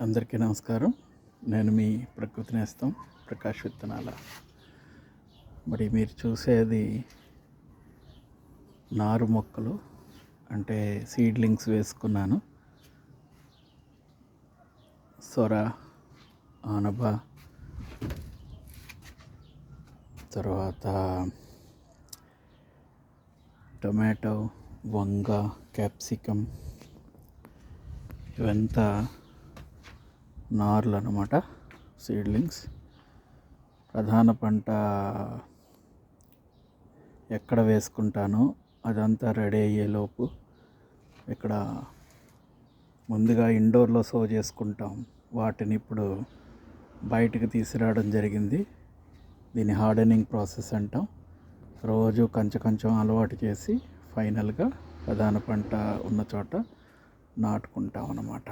అందరికీ నమస్కారం. నేను మీ ప్రకృతి నేస్తం ప్రకాష్ విత్తనాల. మరి మీరు చూసేది నారు మొక్కలు అంటే సీడ్లింగ్స్ వేసుకున్నాను. సొర ఆనబ తర్వాత టొమాటో వంగ క్యాప్సికమ్ ఇవంతా నార్లు అనమాట సీడ్లింగ్స్. ప్రధాన పంట ఎక్కడ వేసుకుంటానో అదంతా రెడీ అయ్యేలోపు ఇక్కడ ముందుగా ఇండోర్లో సో చేసుకుంటాం. వాటిని ఇప్పుడు బయటికి తీసుకురావడం జరిగింది. దీన్ని హార్డెనింగ్ ప్రాసెస్ అంటాం. రోజు కొంచెం కొంచెం అలవాటు చేసి ఫైనల్గా ప్రధాన పంట ఉన్న చోట నాటుకుంటాం అన్నమాట